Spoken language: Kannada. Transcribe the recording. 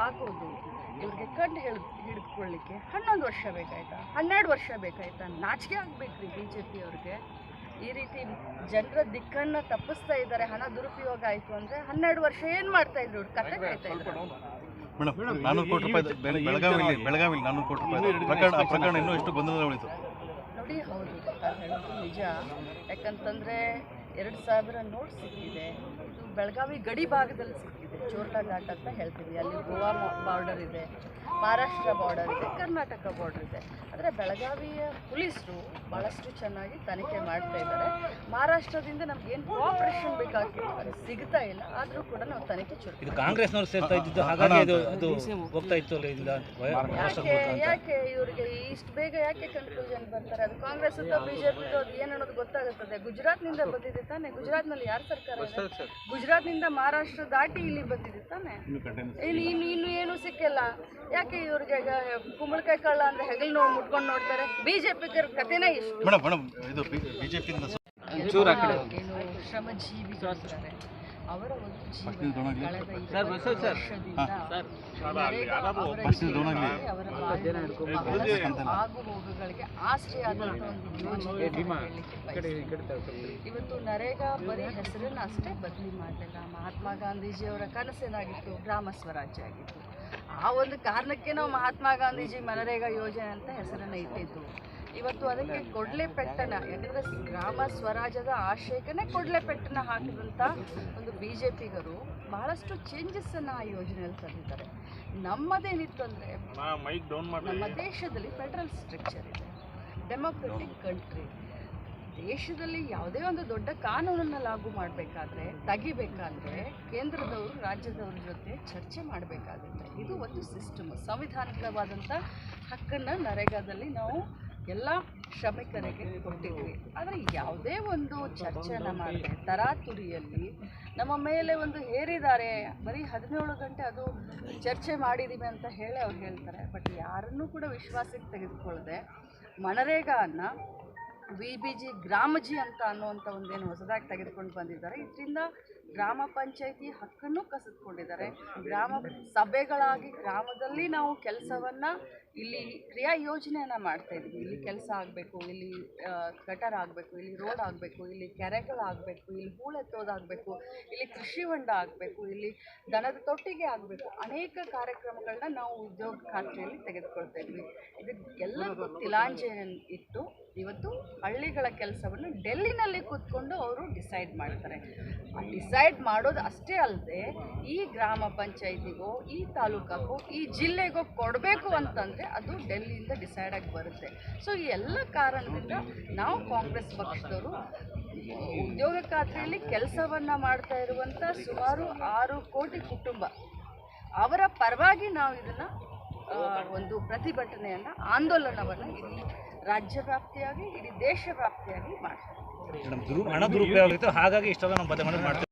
ಆಗೋದು ಇವ್ರಿಗೆ ಕಣ್ಣು ಹಿಡ್ ಹಿಡಿದುಕೊಳ್ಳಿಕ್ಕೆ ಹನ್ನೊಂದು ವರ್ಷ ಬೇಕಾಯ್ತಾ? ಹನ್ನೆರಡು ವರ್ಷ ಬೇಕಾಯ್ತಾ? ನಾಚಿಕೆ ಆಗ್ಬೇಕ್ರಿ ಬಿ ಜೆ ಪಿಯವ್ರಿಗೆ ಈ ರೀತಿ ಜನರ ದಿಕ್ಕನ್ನು ತಪ್ಪಿಸ್ತಾ ಇದ್ದಾರೆ ಹಣ ದುರುಪಯೋಗ ಆಯಿತು ಅಂದರೆ ಹನ್ನೆರಡು ವರ್ಷ ಏನು ಮಾಡ್ತಾ ಇದ್ರು ಕತೆ ಕಾಯ್ತಾ ಇದ್ರು. ಮೇಡಮ್ ನಾನ್ನೂರು ಕೋಟಿ ರೂಪಾಯಿ ಬೆಳ- ಬೆಳಗಾವಿಲಿ ಬೆಳಗಾವಿಲಿ ನಾನ್ನೂರು ಕೋಟಿ ರೂಪಾಯಿ ಪ್ರಕರಣ ಆ ಪ್ರಕರಣ ಇನ್ನೂ ಎಷ್ಟು ಗೊಂದಲ ಉಳಿತು ನೋಡಿ ಹೌದು ನಿಜ. ಯಾಕಂತಂದರೆ ಎರಡು ಸಾವಿರ ನೋಟ್ ಸಿಕ್ಕಿದೆ. ಇದು ಬೆಳಗಾವಿ ಗಡಿ ಭಾಗದಲ್ಲಿ ಸಿಕ್ಕಿದೆ. ಚೋರ್ಲಾ ಘಾಟ್ ಅಂತ ಹೇಳ್ತೀವಿ. ಅಲ್ಲಿ ಗೋವಾ ಬಾರ್ಡರ್ ಇದೆ. ಮಹಾರಾಷ್ಟ್ರ ಬಾರ್ಡರ್ ಇದೆ. ಕರ್ನಾಟಕ ಬಾರ್ಡರ್ ಇದೆ. ಆದರೆ ಬೆಳಗಾವಿಯ ಪೊಲೀಸರು ಭಾಳಷ್ಟು ಚೆನ್ನಾಗಿ ತನಿಖೆ ಮಾಡ್ತಾ ಇದ್ದಾರೆ. ಮಹಾರಾಷ್ಟ್ರದಿಂದ ನಮ್ಗೆ ಏನ್ ಬೇಕಾಗಿತ್ತು ಅದು ಸಿಗ್ತಾ ಇಲ್ಲ ಆದರೂ ಕೂಡ ನಾವು ತನಿಖೆ ಚುರು ಇದು ಕಾಂಗ್ರೆಸ್ನವ್ರು ಸೇರ್ತಾ ಇದ್ದಿದ್ದು ಹಾಗಾಗಿ ಅದು ಅದು ಹೋಗ್ತಾ ಇತ್ತು ಅಲ್ಲ ಯಾಕೆ ಯಾಕೆ ಇವರಿಗೆ ಇಷ್ಟು ಬೇಗ ಯಾಕೆ ಕನ್ಕ್ಲೂಷನ್ ಬರ್ತಾರೆ? ಅದು ಕಾಂಗ್ರೆಸ್ ಅಥವಾ ಬಿಜೆಪಿ ಅದು ಏನು ಅನ್ನೋದು ಗೊತ್ತಾಗುತ್ತದೆ? ಗುಜರಾತ್ನಿಂದ ಬಂದಿದೆ ತಾನೆ? ಗುಜರಾತ್ನಲ್ಲಿ ಯಾರು ಸರ್ಕಾರ ಗುಜರಾತ್ನಿಂದ ಮಹಾರಾಷ್ಟ್ರ ದಾಟಿ ಇಲ್ಲಿ ಬಂದಿದೆ ತಾನೆ? ಇಲ್ಲಿ ಇನ್ನು ಇನ್ನು ಏನು ಸಿಕ್ಕಿಲ್ಲ. ಯಾಕೆ ಇವ್ರಿಗೆ ಕುಂಬಳಕಾಯಿ ಕಳ್ಳ ಅಂದ್ರೆ ಹೆಗಲ್ ನೋಡಿ ಮುಟ್ಕೊಂಡು ನೋಡ್ತಾರೆ? ಬಿಜೆಪಿ ಕಥೆನೇ ಇಷ್ಟು. ಏನು ಶ್ರಮಜೀವಿಗಳಿದ್ದಾರೆ ಅವರ ಒಂದು ಜೀವನ. ಕಳೆದ ಇಪ್ಪತ್ತು ವರ್ಷದಿಂದ ನರೇಗಾ ಅವರ ಬಸ್ಸಿನ ಜೀವನ ದೊಣಗ್ಲಿ. ಅವರ ಬಾಳಿನಲ್ಲಿ ಬಹಳಷ್ಟು ಆಗು ಹೋಗುಗಳಿಗೆ ಆಶ್ರಯ ಆದಂಥ ಒಂದು ಯೋಜನೆ ಹೇಳಲಿಕ್ಕೆ ಬಯಸ್ತೀನಿ. ಇವತ್ತು ನರೇಗಾ ಬರೀ ಹೆಸರನ್ನು ಅಷ್ಟೇ ಬದಲಿ ಮಾಡಲಿಲ್ಲ. ಮಹಾತ್ಮ ಗಾಂಧೀಜಿಯವರ ಕನಸೇನಾಗಿತ್ತು ಗ್ರಾಮ ಸ್ವರಾಜ್ಯ ಆಗಿತ್ತು. ಆ ಒಂದು ಕಾರಣಕ್ಕೆ ನಾವು ಮಹಾತ್ಮ ಗಾಂಧೀಜಿ ಮನರೇಗಾ ಯೋಜನೆ ಅಂತ ಹೆಸರನ್ನು ಇಟ್ಟಿದ್ದು. ಇವತ್ತು ಅದಕ್ಕೆ ಕೊಡ್ಲೆ ಪೆಟ್ಟನ ಯಾಕಂದರೆ ಗ್ರಾಮ ಸ್ವರಾಜ್ಯದ ಆಶಯಕ್ಕೆ ಕೊಡ್ಲೆ ಪೆಟ್ಟನ ಹಾಕಿದಂಥ ಒಂದು ಬಿ ಜೆ ಪಿಗರು ಬಹಳಷ್ಟು ಚೇಂಜಸ್ಸನ್ನು ಆ ಯೋಜನೆಯಲ್ಲಿ ತಂದಿದ್ದಾರೆ. ನಮ್ಮದೇನಿತ್ತು ಅಂದರೆ ನಮ್ಮ ದೇಶದಲ್ಲಿ ಫೆಡರಲ್ ಸ್ಟ್ರಕ್ಚರ್ ಇದೆ. ಡೆಮೊಕ್ರೆಟಿಕ್ ಕಂಟ್ರಿ ದೇಶದಲ್ಲಿ ಯಾವುದೇ ಒಂದು ದೊಡ್ಡ ಕಾನೂನನ್ನು ಲಾಗು ಮಾಡಬೇಕಾದ್ರೆ ತಗಿಬೇಕಾದ್ರೆ ಕೇಂದ್ರದವರು ರಾಜ್ಯದವ್ರ ಜೊತೆ ಚರ್ಚೆ ಮಾಡಬೇಕಾಗುತ್ತೆ. ಇದು ಒಂದು ಸಿಸ್ಟಮ್ ಸಂವಿಧಾನಿಕವಾದಂಥ ಹಕ್ಕನ್ನು ನರೇಗಾದಲ್ಲಿ ನಾವು ಎಲ್ಲ ಶ್ರಮಿಕರಿಗೆ ಕೊಟ್ಟಿದ್ವಿ. ಆದರೆ ಯಾವುದೇ ಒಂದು ಚರ್ಚೆನ ಮಾಡದೆ, ತರಾತುರಿಯಲ್ಲಿ ನಮ್ಮ ಮೇಲೆ ಒಂದು ಹೇರಿದ್ದಾರೆ. ಬರೀ ಹದಿನೇಳು ಗಂಟೆ ಅದು ಚರ್ಚೆ ಮಾಡಿದ್ದೀವಿ ಅಂತ ಹೇಳಿ ಅವ್ರು ಹೇಳ್ತಾರೆ. ಬಟ್ ಯಾರನ್ನೂ ಕೂಡ ವಿಶ್ವಾಸಕ್ಕೆ ತೆಗೆದುಕೊಳ್ಳದೆ ಮನರೇಗಾನ ವಿ ಬಿ ಜಿ ಗ್ರಾಮಜಿ ಅಂತ ಅನ್ನುವಂಥ ಒಂದೇನು ಹೊಸದಾಗಿ ತೆಗೆದುಕೊಂಡು ಬಂದಿದ್ದಾರೆ. ಇದರಿಂದ ಗ್ರಾಮ ಪಂಚಾಯಿತಿ ಹಕ್ಕನ್ನು ಕಸಿದುಕೊಂಡಿದ್ದಾರೆ. ಗ್ರಾಮ ಸಭೆಗಳಾಗಿ ಗ್ರಾಮದಲ್ಲಿ ನಾವು ಕೆಲಸವನ್ನು ಇಲ್ಲಿ ಕ್ರಿಯಾ ಯೋಜನೆಯನ್ನು ಮಾಡ್ತಾ ಇದ್ದೀವಿ. ಇಲ್ಲಿ ಕೆಲಸ ಆಗಬೇಕು, ಇಲ್ಲಿ ಗಟರ್ ಆಗಬೇಕು, ಇಲ್ಲಿ ರೋಡ್ ಆಗಬೇಕು, ಇಲ್ಲಿ ಕೆರೆಗಳಾಗಬೇಕು ಇಲ್ಲಿ ಹೂಳೆತ್ತೋದಾಗಬೇಕು ಇಲ್ಲಿ ಕೃಷಿ ಹೊಂಡ ಆಗಬೇಕು, ಇಲ್ಲಿ ದನದ ತೊಟ್ಟಿಗೆ ಆಗಬೇಕು. ಅನೇಕ ಕಾರ್ಯಕ್ರಮಗಳನ್ನ ನಾವು ಉದ್ಯೋಗ ಖಾತ್ರಿಯಲ್ಲಿ ತೆಗೆದುಕೊಳ್ತಾ ಇದ್ವಿ. ಇದಕ್ಕೆಲ್ಲರಿಗೂ ತಿಲಾಂಜಲಿಯನ್ನು ಇಟ್ಟು ಇವತ್ತು ಹಳ್ಳಿಗಳ ಕೆಲಸವನ್ನು ಡೆಲ್ಲಿನಲ್ಲಿ ಕೂತ್ಕೊಂಡು ಅವರು ಡಿಸೈಡ್ ಮಾಡ್ತಾರೆ. ಆ ಡಿಸೈಡ್ ಮಾಡೋದು ಅಷ್ಟೇ ಅಲ್ಲದೆ ಈ ಗ್ರಾಮ ಪಂಚಾಯಿತಿಗೋ, ಈ ತಾಲೂಕಕ್ಕೋ, ಈ ಜಿಲ್ಲೆಗೋ ಕೊಡಬೇಕು ಅಂತಂದರೆ ಅದು ಡೆಲ್ಲಿಯಿಂದ ಡಿಸೈಡ್ ಆಗಿ ಬರುತ್ತೆ. ಸೊ, ಈ ಎಲ್ಲ ಕಾರಣದಿಂದ ನಾವು ಕಾಂಗ್ರೆಸ್ ಪಕ್ಷದವರು ಉದ್ಯೋಗ ಖಾತ್ರಿಯಲ್ಲಿ ಕೆಲಸವನ್ನು ಮಾಡ್ತಾ ಇರುವಂಥ ಸುಮಾರು ಆರು ಕೋಟಿ ಕುಟುಂಬ, ಅವರ ಪರವಾಗಿ ನಾವು ಇದನ್ನು ಒಂದು ಪ್ರತಿಭಟನೆಯನ್ನು, ಆಂದೋಲನವನ್ನು ಇಡೀ ರಾಜ್ಯ ವ್ಯಾಪ್ತಿಯಾಗಿ, ಇಡೀ ದೇಶ ವ್ಯಾಪ್ತಿಯಾಗಿ ಮಾಡ್ತೀವಿ ಹಣ ದುರುಪಯೋಗ ಹಾಗಾಗಿ ಇಷ್ಟೆಲ್ಲ ನಾವು ಬದಲಾವಣೆ ಮಾಡ್ತೀವಿ.